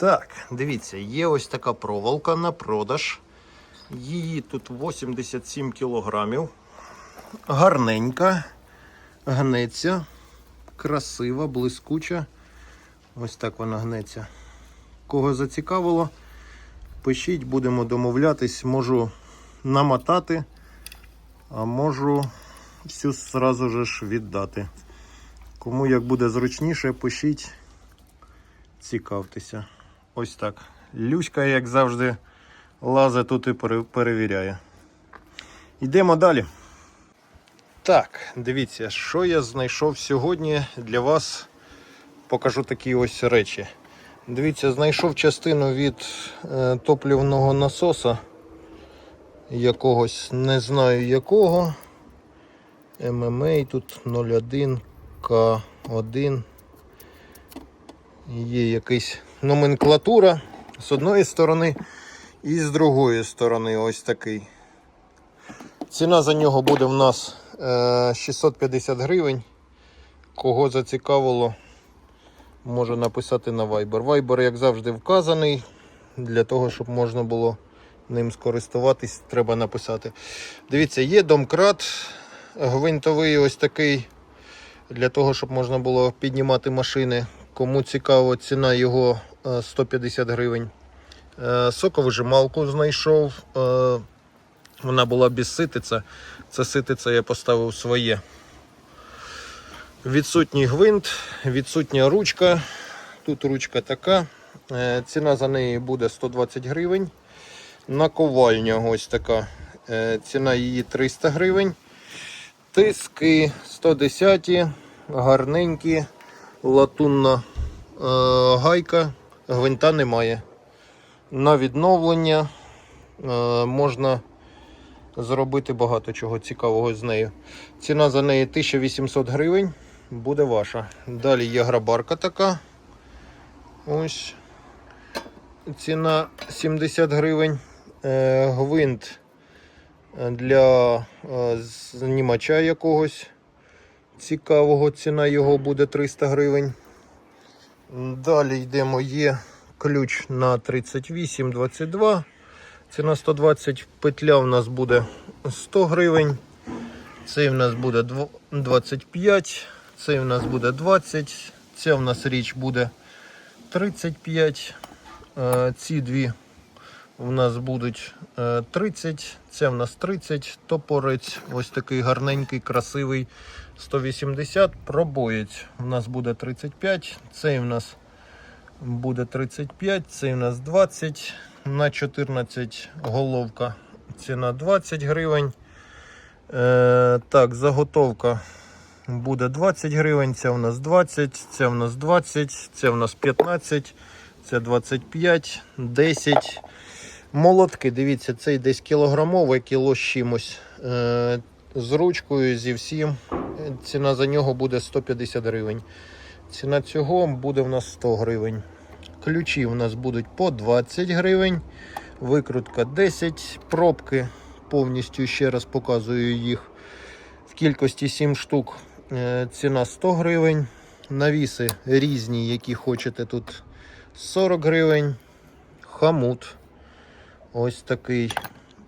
Так, дивіться, є ось така проволока на продаж. Її тут 87 кілограмів. Гарненька, гнеться, красива, блискуча. Ось так вона гнеться. Кого зацікавило, пишіть, будемо домовлятись. Можу намотати, а можу всю зразу же ж віддати. Кому як буде зручніше, пишіть, цікавтеся. Ось так. Люська, як завжди, лазить тут і пере- перевіряє. Йдемо далі. Так, дивіться, що я знайшов сьогодні для вас. Покажу такі ось речі. Дивіться, знайшов частину від е, топливного насоса. Якогось не знаю якого. ММА тут 01 К1. Є якась номенклатура з одної сторони і з другої сторони ось такий. Ціна за нього буде в нас е, 650 гривень. Кого зацікавило, може написати на Viber. Viber, як завжди, вказаний. Для того, щоб можна було ним скористуватись, треба написати. Дивіться, є домкрат гвинтовий ось такий. Для того, щоб можна було піднімати машини. Кому цікаво, ціна його е, 150 гривень. Е, Соковижималку знайшов. Е, Вона була без ситиця. Це ситиця я поставив своє. Відсутній гвинт, відсутня ручка. Тут ручка така. Е, Ціна за неї буде 120 гривень. Наковальня ось така. Е, Ціна її 300 гривень. Тиски 110, гарненькі, латунна е, гайка, гвинта немає. На відновлення е, можна зробити багато чого цікавого з нею. Ціна за неї 1800 гривень, буде ваша. Далі є грабарка така. Ось. Ціна 70 гривень. Е, гвинт для е, знімача якогось цікавого. Ціна його буде 300 гривень. Далі йдемо, є ключ на 38,22. Ціна 120 петля у нас буде 100 гривень. Цей в нас буде 25, цей в нас буде 20, ця в нас річ буде 35. Е, Ці дві у нас будуть е, 30, це в нас 30, топорець, ось такий гарненький, красивий 180, пробоєць у нас буде 35, цей у нас буде 35, цей у нас 20, на 14 головка ціна 20 гривень. Е, так, заготовка буде 20 гривень, ця у нас 20, ця у нас 20, ця у нас 15, це 25, 10. Молотки, дивіться, цей десь кілограмовий, кіло з чимось. Е, з ручкою, зі всім. Ціна за нього буде 150 гривень. Ціна цього буде в нас 100 гривень. Ключі у нас будуть по 20 гривень. Викрутка 10. Пробки повністю ще раз показую їх. В кількості 7 штук. Е, Ціна 100 гривень. Навіси різні, які хочете тут 40 гривень. Хамут. Ось такий.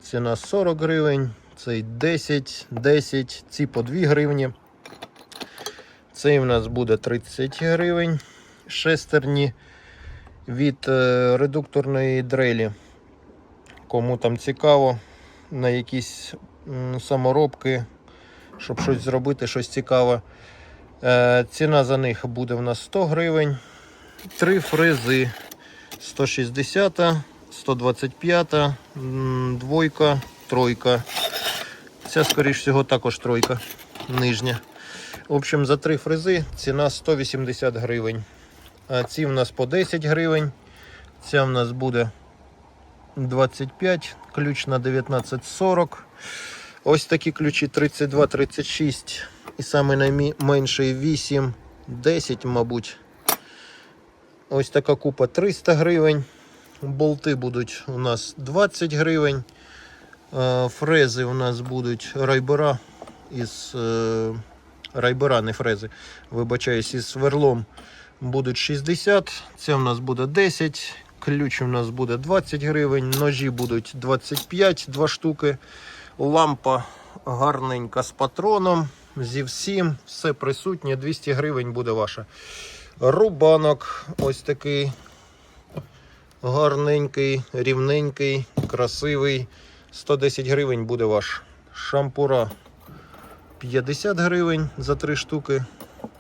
Ціна 40 гривень. Цей 10, 10, ці по 2 гривні. Цей у нас буде 30 гривень. Шестерні від е, редукторної дрелі. Кому там цікаво, на якісь саморобки, щоб щось зробити, щось цікаве. Е, ціна за них буде в нас 100 гривень. Три фрези 160, 125, двойка, тройка. Ця, скоріш всього, також тройка нижня. В общем, за три фрези ціна 180 гривень. А ці в нас по 10 гривень. Ця в нас буде 25, ключ на 1940. Ось такі ключі 32, 36 і саме найменший 8, 10, мабуть. Ось така купа 300 гривень. Болти будуть у нас 20 гривень. Е, Фрези у нас будуть райбера із е, райбера, не фрези. Вибачаюсь, із сверлом будуть 60, це у нас буде 10, ключ у нас буде 20 гривень, ножі будуть 25, 2 штуки, лампа гарненька з патроном, зі всім, все присутнє, 200 гривень буде ваша. Рубанок ось такий гарненький, рівненький, красивий. 110 гривень буде ваш. Шампура 50 гривень за 3 штуки.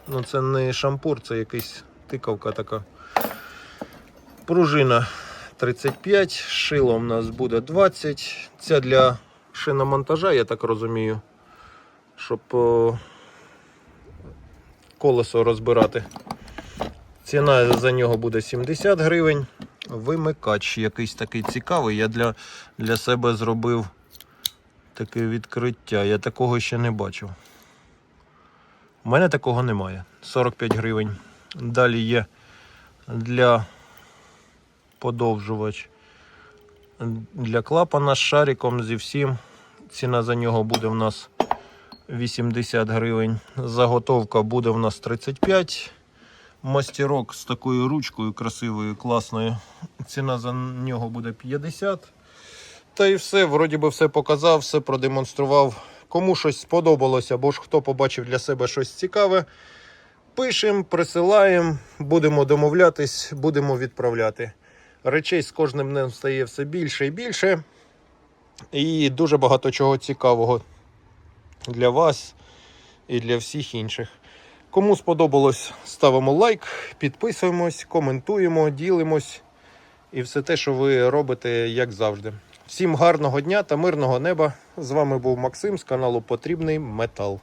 Ну, це не шампур, це якийсь тикавка така. Пружина 35, шило в нас буде 20. Це для шиномонтажа, я так розумію, щоб колесо розбирати. Ціна за нього буде 70 гривень. Вимикач якийсь такий цікавий. Я для, для себе зробив таке відкриття. Я такого ще не бачив. У мене такого немає. 45 гривень. Далі є для подовжувач. Для клапана з шариком зі всім. Ціна за нього буде в нас 80 гривень. Заготовка буде в нас 35. Мастерок з такою ручкою красивою, класною. Ціна за нього буде 50. Та і все, вроді би все показав, все продемонстрував. Кому щось сподобалося, або ж хто побачив для себе щось цікаве, пишемо, присилаємо, будемо домовлятись, будемо відправляти. Речей з кожним днем стає все більше і більше. І дуже багато чого цікавого для вас і для всіх інших. Кому сподобалось, ставимо лайк, підписуємось, коментуємо, ділимось і все те, що ви робите, як завжди. Всім гарного дня та мирного неба. З вами був Максим з каналу Потрібний Метал.